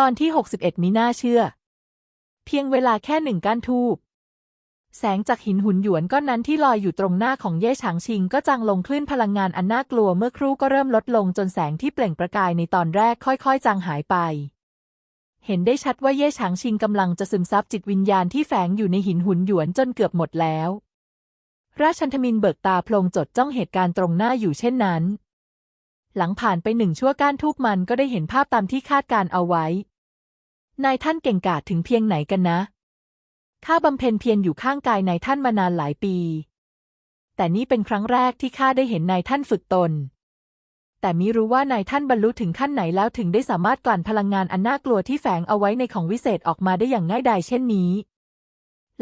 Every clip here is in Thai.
ตอนที่ 61มิน่าเชื่อ เพียงเวลาแค่หนึ่งก้านทูบแสงจากหินหุนหยวนก้อนนั้นที่ลอยอยู่ตรงหน้าของเย่ฉางชิงก็จางลงคลื่นพลังงานอันน่ากลัวเมื่อครู่ก็เริ่มลดลงจนแสงที่เปล่งประกายในตอนแรกค่อยๆ จางหายไป เห็นได้ชัดว่าเย่ฉางชิงกำลังจะซึมซับจิตวิญญาณที่แฝงอยู่ในหินหุนหยวนจนเกือบหมดแล้ว ราชันทมินเบิกตาโพลงจดจ้องเหตุการณ์ตรงหน้าอยู่เช่นนั้น หลังผ่านไปหนึ่งชั่วก้านทูบมันก็ได้เห็นภาพตามที่คาดการเอาไว้ นายท่านเก่งกาจถึงเพียงไหนกันนะ ข้าบำเพ็ญเพียรอยู่ข้างกายนายท่านมานานหลายปี แต่นี่เป็นครั้งแรกที่ข้าได้เห็นนายท่านฝึกตน แต่มิรู้ว่านายท่านบรรลุถึงขั้นไหนแล้วถึงได้สามารถกลั่นพลังงานอันน่ากลัวที่แฝงเอาไว้ในของวิเศษออกมาได้อย่างง่ายดายเช่นนี้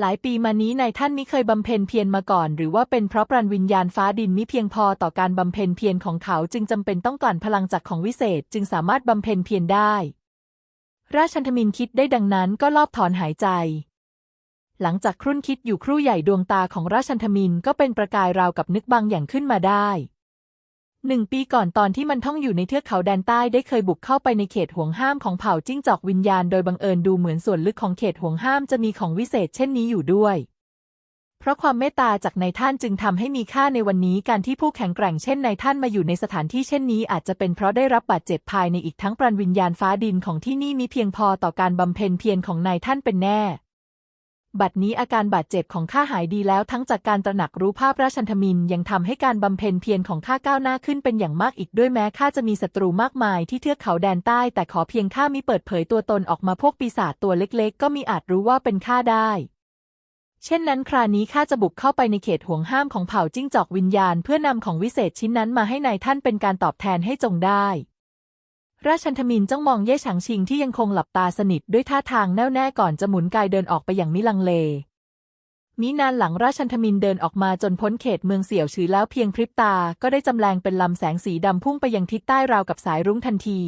หลายปีมานี้นายท่านมิเคยบำเพ็ญเพียรมาก่อน หรือว่าเป็นเพราะปรันวิญญาณฟ้าดินมิเพียงพอต่อการบำเพ็ญเพียรของเขาจึงจำเป็นต้องกลั่นพลังจากของวิเศษจึงสามารถบำเพ็ญเพียรได้ ราชันทมินคิดได้ดังนั้นก็รอบถอนหายใจ หลังจากครุ่นคิดอยู่ครู่ใหญ่ดวงตาของราชันทมินก็เป็นประกายราวกับนึกบางอย่างขึ้นมาได้ หนึ่งปีก่อนตอนที่มันท่องอยู่ในเทือกเขาแดนใต้ได้เคยบุกเข้าไปในเขตห่วงห้ามของเผ่าจิ้งจอกวิญญาณโดยบังเอิญดูเหมือนส่วนลึกของเขตห่วงห้ามจะมีของวิเศษเช่นนี้อยู่ด้วย เพราะความเมตตาจากนายท่านจึงทำให้มีค่าในวันนี้การที่ผู้แข็งแกร่งเช่นนายท่านมาอยู่ในสถานที่เช่นนี้อาจจะเป็นเพราะได้รับบาดเจ็บภายในอีกทั้งปรันวิญญาณฟ้าดินของที่นี่มีเพียงพอต่อการบำเพ็ญเพียรของนายท่านเป็นแน่ บัดนี้อาการบาดเจ็บของข้าหายดีแล้วทั้งจากการตระหนักรู้ภาพราชันทมินยังทำให้การบำเพ็ญเพียรของข้าก้าวหน้าขึ้นเป็นอย่างมากอีกด้วยแม้ข้าจะมีศัตรูมากมายที่เทือกเขาแดนใต้ แต่ขอเพียงข้ามิเปิดเผยตัวตนออกมาพวกปีศาจตัวเล็กๆ ก็มีอาจรู้ว่าเป็นข้าได้ เช่นนั้นครานี้ข้าจะบุกเข้าไปในเขตห่วงห้ามของเผ่าจิ้งจอกวิญญาณ เพื่อนำของวิเศษชิ้นนั้นมาให้นายท่านเป็นการตอบแทนให้จงได้ ราชันทมินจ้องมองเย่ฉางชิงที่ยังคงหลับตาสนิทด้วยท่าทางแน่วแน่ก่อนจะหมุนกายเดินออกไปอย่างมิลังเลมินานหลังราชันทมินเดินออกมาจนพ้นเขตเมืองเสี่ยวฉือแล้วเพียงพริบตา ก็ได้จำแรงเป็นลำแสงสีดำพุ่งไปยังทิศใต้ราวกับสายรุ้งทันที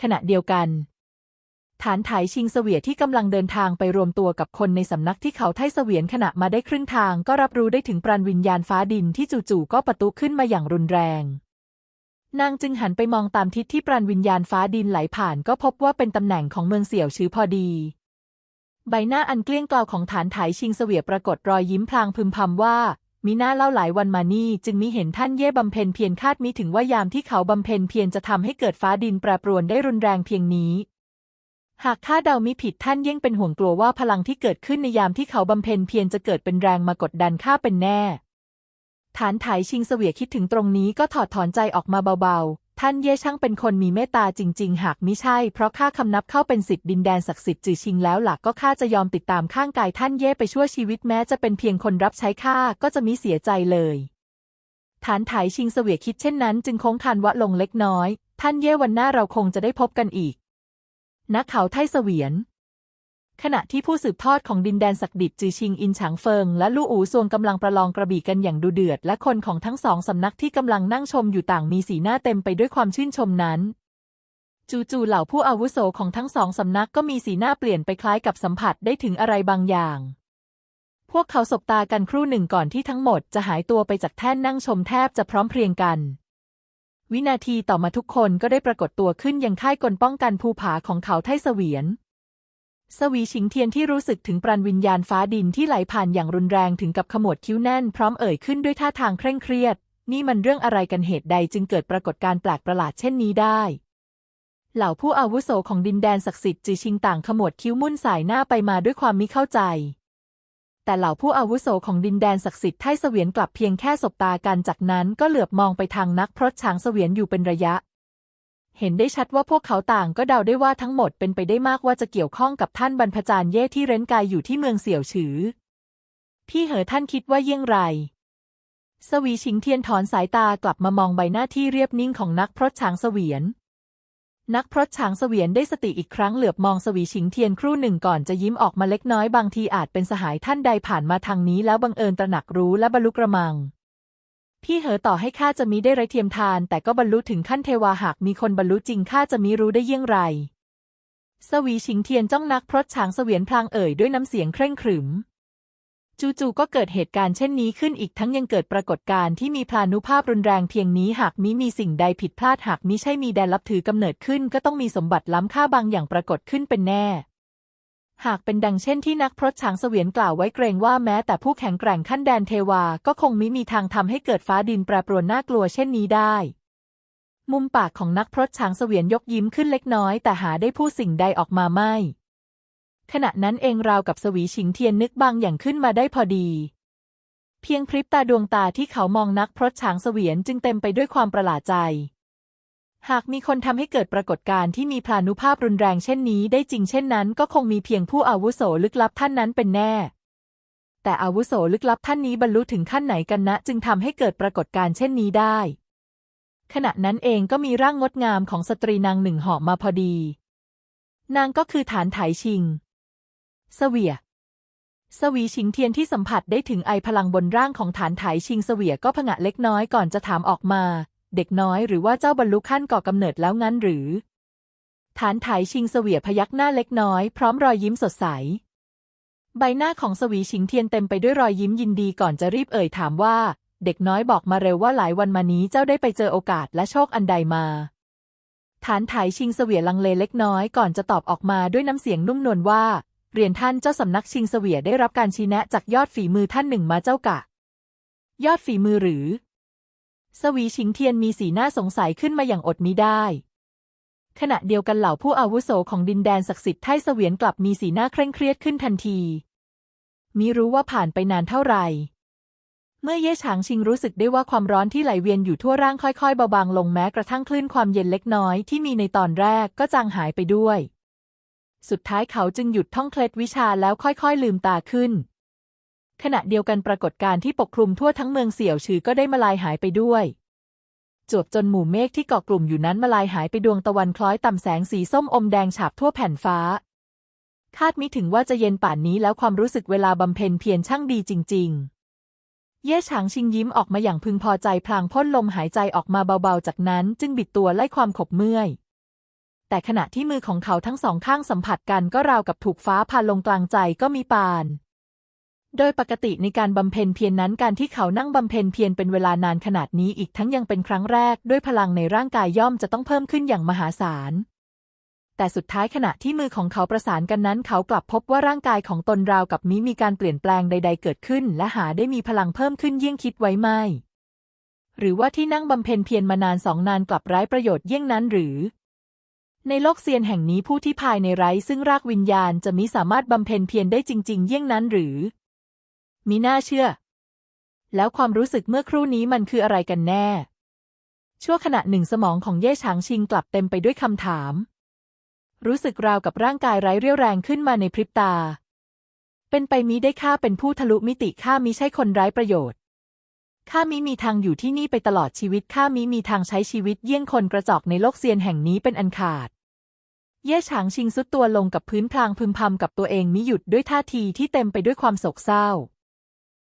ขณะเดียวกัน ฐานไถชิงเสวียที่กำลังเดินทางไปรวมตัวกับคนในสำนักที่เขาไทเสวียนขณะมาได้ครึ่งทางก็รับรู้ได้ถึงปราณวิญญาณฟ้าดินที่จู่ๆก็ประตุขึ้นมาอย่างรุนแรง นางจึงหันไปมองตามทิศที่ปราณวิญญาณฟ้าดินไหลผ่านก็พบว่าเป็นตำแหน่งของเมืองเสี่ยวชื้อพอดี ใบหน้าอันเกลี้ยงกล่าวของฐานไถชิงเสวียปรากฏรอยยิ้มพลางพึมพำว่า มีหน้าเล่าหลายวันมานี่ จึงมิเห็นท่านเย่บำเพ็ญเพียรคาดมิถึงว่ายามที่เขาบำเพ็ญเพียรจะทำให้เกิดฟ้าดินแปรปรวนได้รุนแรงเพียงนี้หากข้าเดามิผิดท่านเย่งเป็นห่วงกลัวว่าพลังที่เกิดขึ้นในยามที่เขาบำเพ็ญเพียรจะเกิดเป็นแรงมากดดันข้าเป็นแน่ ฐานไถชิงเสวียคิดถึงตรงนี้ก็ถอดถอนใจออกมาเบาๆ ท่านเย่ช่างเป็นคนมีเมตตาจริง ๆ หากมิใช่ เพราะข้าคำนับเข้าเป็นสิทธิ์ดินแดนศักดิ์สิทธิ์จือชิงแล้วหลักก็ข้าจะยอมติดตามข้างกายท่านเย่ไปชั่วชีวิตแม้จะเป็นเพียงคนรับใช้ข้าก็จะมิเสียใจเลยฐานไถชิงเสวียคิดเช่นนั้นจึงโค้งคานวะลงเล็กน้อย ท่านเย่วันหน้าเราคงจะได้พบกันอีกนักเขาไทเสวียน ขณะที่ผู้สืบทอดของดินแดนศักดิบจือชิงอินฉางเฟิงและลู่อูซวงกำลังประลองกระบี่กันอย่างดูเดือด และคนของทั้งสองสำนักที่กำลังนั่งชมอยู่ต่างมีสีหน้าเต็มไปด้วยความชื่นชมนั้นจู่ๆเหล่าผู้อาวุโสของทั้งสองสำนักก็มีสีหน้าเปลี่ยนไปคล้ายกับสัมผัสได้ถึงอะไรบางอย่าง พวกเขาสบตากันครู่หนึ่งก่อนที่ทั้งหมดจะหายตัวไปจากแท่นนั่งชมแทบจะพร้อมเพรียงกัน วินาทีต่อมาทุกคนก็ได้ปรากฏตัวขึ้นยังค่ายกลป้องกันภูผาของเขาไทเสวียน สวีชิงเทียนที่รู้สึกถึงปรันวิญญาณฟ้าดินที่ไหลผ่านอย่างรุนแรงถึงกับขมวดคิ้วแน่นพร้อมเอ่ยขึ้นด้วยท่าทางเคร่งเครียด นี่มันเรื่องอะไรกันเหตุใดจึงเกิดปรากฏการณ์แปลกประหลาดเช่นนี้ได้ เหล่าผู้อาวุโสของดินแดนศักดิ์สิทธิ์จือชิงต่างขมวดคิ้วมุ่นสายหน้าไปมาด้วยความมิเข้าใจ แต่เหล่าผู้อาวุโสของดินแดนศักดิ์สิทธิ์ไทเสวียนกลับเพียงแค่สบตากันจากนั้นก็เหลือบมองไปทางนักพรตช้างเสวียนอยู่เป็นระยะ เห็นได้ชัดว่าพวกเขาต่างก็เดาได้ว่าทั้งหมดเป็นไปได้มากว่าจะเกี่ยวข้องกับท่านบรรพจารย์เย่ที่เร้นกายอยู่ที่เมืองเสี่ยวฉือ พี่เหอท่านคิดว่าเยี่ยงไร สวีชิงเทียนถอนสายตากลับมามองใบหน้าที่เรียบนิ่งของนักพรตช้างเสวียน นักพรตช้างเสวียนได้สติอีกครั้งเหลือบมองสวีชิงเทียนครู่หนึ่งก่อนจะยิ้มออกมาเล็กน้อยบางทีอาจเป็นสหายท่านใดผ่านมาทางนี้แล้วบังเอิญตระหนักรู้และบรรลุกระมัง พี่เหอต่อให้ข้าจะมิได้ไรเทียมทาน แต่ก็บรรลุถึงขั้นเทวาหากมีคนบรรลุจริงข้าจะมิรู้ได้เยี่ยงไร สวีชิงเทียนจ้องนักพรตช้างเสวียนพลางเอ่ยด้วยน้ำเสียงเคร่งขรึม จู่ๆก็เกิดเหตุการณ์เช่นนี้ขึ้นอีกทั้งยังเกิดปรากฏการณ์ที่มีพลานุภาพรุนแรงเพียงนี้หากมิมีสิ่งใดผิดพลาดหากมิใช่มีแดนลับถือกำเนิดขึ้น ก็ต้องมีสมบัติล้ำค่าบางอย่างปรากฏขึ้นเป็นแน่ หากเป็นดังเช่นที่นักพรตช้างเสวียนกล่าวไว้เกรงว่าแม้แต่ผู้แข็งแกร่งขั้นแดนเทวาก็คงมิมีทางทำให้เกิดฟ้าดินแปรปรวนน่ากลัวเช่นนี้ได้ มุมปากของนักพรตช้างเสวียนยกยิ้มขึ้นเล็กน้อย แต่หาได้พูดสิ่งใดออกมาไม่ ขณะนั้นเองราวกับสวีชิงเทียนนึกบางอย่างขึ้นมาได้พอดี เพียงพริบตาดวงตาที่เขามองนักพรตช้างเสวียนจึงเต็มไปด้วยความประหลาดใจ หากมีคนทำให้เกิดปรากฏการณ์ที่มีพลานุภาพรุนแรงเช่นนี้ได้จริงเช่นนั้น ก็คงมีเพียงผู้อาวุโสลึกลับท่านนั้นเป็นแน่ แต่อาวุโสลึกลับท่านนี้บรรลุถึงขั้นไหนกันนะ จึงทำให้เกิดปรากฏการณ์เช่นนี้ได้ ขณะนั้นเองก็มีร่างงดงามของสตรีนางหนึ่งเหาะมาพอดี นางก็คือฐานไถชิง เสวียสวีชิงเทียนที่สัมผัสได้ถึงไอพลังบนร่างของฐานไถชิงเสวียก็ผงะเล็กน้อยก่อนจะถามออกมา เด็กน้อยหรือว่าเจ้าบรรลุขั้นก่อกำเนิดแล้วงั้นหรือ ฐานไถชิงเสวียพยักหน้าเล็กน้อย พร้อมรอยยิ้มสดใส ใบหน้าของสวีชิงเทียนเต็มไปด้วยรอยยิ้มยินดีก่อนจะรีบเอ่ยถามว่า เด็กน้อยบอกมาเร็วว่าหลายวันมานี้เจ้าได้ไปเจอโอกาสและโชคอันใดมา ฐานไถชิงเสวียลังเลเล็กน้อยก่อนจะตอบออกมาด้วยน้ำเสียงนุ่มนวลว่า เรียนท่านเจ้าสำนักชิงเสวียได้รับการชี้แนะจากยอดฝีมือท่านหนึ่งมาเจ้ากะ ยอดฝีมือหรือ สวีชิงเทียนมีสีหน้าสงสัยขึ้นมาอย่างอดมิได้ ขณะเดียวกันเหล่าผู้อาวุโสของดินแดนศักดิ์สิทธิ์ไทเสวียนกลับมีสีหน้าเคร่งเครียดขึ้นทันทีมิรู้ว่าผ่านไปนานเท่าไหร่ เมื่อเย่ฉางชิงรู้สึกได้ว่าความร้อนที่ไหลเวียนอยู่ทั่วร่างค่อยๆเบาบางลงแม้กระทั่งคลื่นความเย็นเล็กน้อยที่มีในตอนแรกก็จางหายไปด้วย สุดท้ายเขาจึงหยุดท่องเคล็ดวิชาแล้วค่อยๆลืมตาขึ้น ขณะเดียวกันปรากฏการณ์ที่ปกคลุมทั่วทั้งเมืองเสี่ยวชือก็ได้มาลายหายไปด้วยจวบจนหมู่เมฆที่เกาะกลุ่มอยู่นั้นมาลายหายไปดวงตะวันคล้อยต่ำแสงสีส้มอมแดงฉาบทั่วแผ่นฟ้า คาดมิถึงว่าจะเย็นป่านนี้แล้วความรู้สึกเวลาบำเพ็ญเพียรช่างดีจริง ๆ เย่ฉางชิงยิ้มออกมาอย่างพึงพอใจพลางพ่นลมหายใจออกมาเบาๆ จากนั้นจึงบิดตัวไล่ความขบเมื่อย แต่ขณะที่มือของเขาทั้งสองข้างสัมผัสกันก็ราวกับถูกฟ้าผ่าลงกลางใจก็มีปาน โดยปกติในการบำเพ็ญเพียรนนั้นการที่เขานั่งบำเพ็ญเพียรเป็นเวลานานขนาดนี้อีกทั้งยังเป็นครั้งแรก ด้วยพลังในร่างกายย่อมจะต้องเพิ่มขึ้นอย่างมหาศาล แต่สุดท้ายขณะที่มือของเขาประสานกันนั้น เขากลับพบว่าร่างกายของตนราวกับมิมีการเปลี่ยนแปลงใด ๆ เกิดขึ้น และหาได้มีพลังเพิ่มขึ้นเยี่ยงคิดไว้ไม่ หรือว่าที่นั่งบำเพ็ญเพียรมานานสองนานกลับไร้ประโยชน์เยี่ยงนั้นหรือในโลกเซียนแห่งนี้ผู้ที่ภายในไร้ซึ่งรากวิญญาณจะมิสามารถบำเพ็ญเพียรได้จริง ๆ เยี่ยงนั้นหรือ มิน่าเชื่อ แล้วความรู้สึกเมื่อครู่นี้มันคืออะไรกันแน่ ชั่วขณะหนึ่งสมองของเย่ฉางชิงกลับเต็มไปด้วยคำถาม รู้สึกราวกับร่างกายไร้เรี่ยวแรงขึ้นมาในพริบตา เป็นไปมิได้ข้าเป็นผู้ทะลุมิติข้ามิใช่คนไร้ประโยชน์ข้ามิมีทางอยู่ที่นี่ไปตลอดชีวิตข้ามิมีทางใช้ชีวิตเยี่ยงคนกระจอกในโลกเซียนแห่งนี้เป็นอันขาด เย่ฉางชิงซุดตัวลงกับพื้นพลางพึมพำกับตัวเองมิหยุดด้วยท่าทีที่เต็มไปด้วยความโศกเศร้า